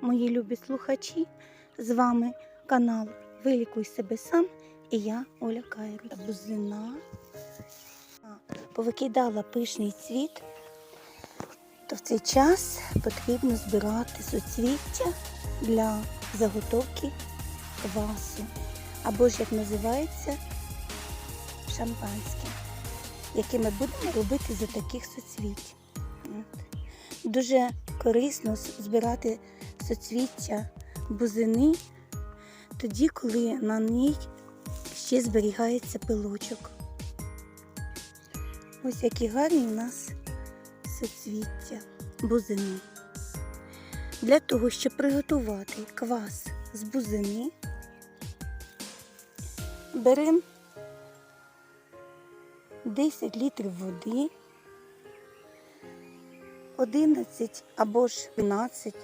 мої любі слухачі. З вами канал Вилікуй себе сам і я Оля Кайру. Бузина повикидала пишний цвіт, то в цей час потрібно збирати суцвіття для заготовки квасу. Або ж як називається шампанське, яке ми будемо робити за таких суцвіть. Дуже корисно збирати соцвіття бузини тоді, коли на ній ще зберігається пилочок. Ось які гарні у нас соцвіття бузини. Для того, щоб приготувати квас з бузини, беремо 10 літрів води, 11 або ж 12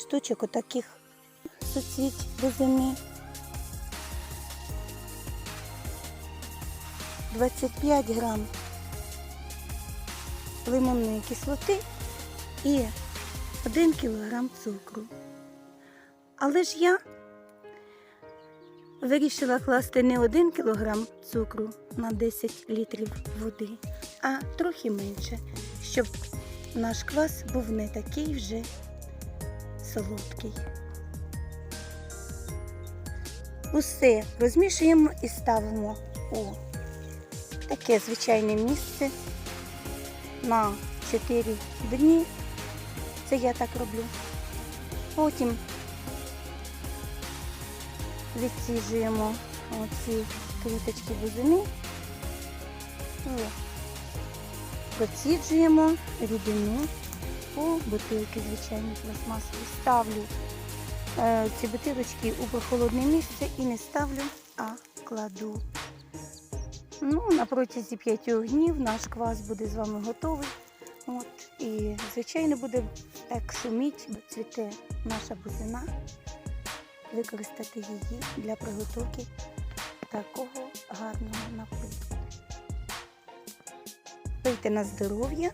штучок отаких суцвіть бузини, 25 грам лимонної кислоти і 1 кілограм цукру. Але ж я вирішила класти не 1 кілограм цукру на 10 літрів води, а трохи менше, щоб наш квас був не такий вже солодкий. Усе розмішуємо і ставимо у таке звичайне місце на 4 дні. Це я так роблю. Потім відсіжуємо оці квіточки бузини і проціджуємо рідину у бутилки, звичайні пластмасові. Ставлю е, ці бутилочки у прохолодне місце і не ставлю, а кладу. Ну, на протязі 5 днів наш квас буде з вами готовий. От, і, звичайно, буде так шуміть, цвіте наша бузина. Використати її для приготовки такого гарного напою. Пийте на здоров'я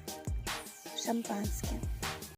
champagne skin.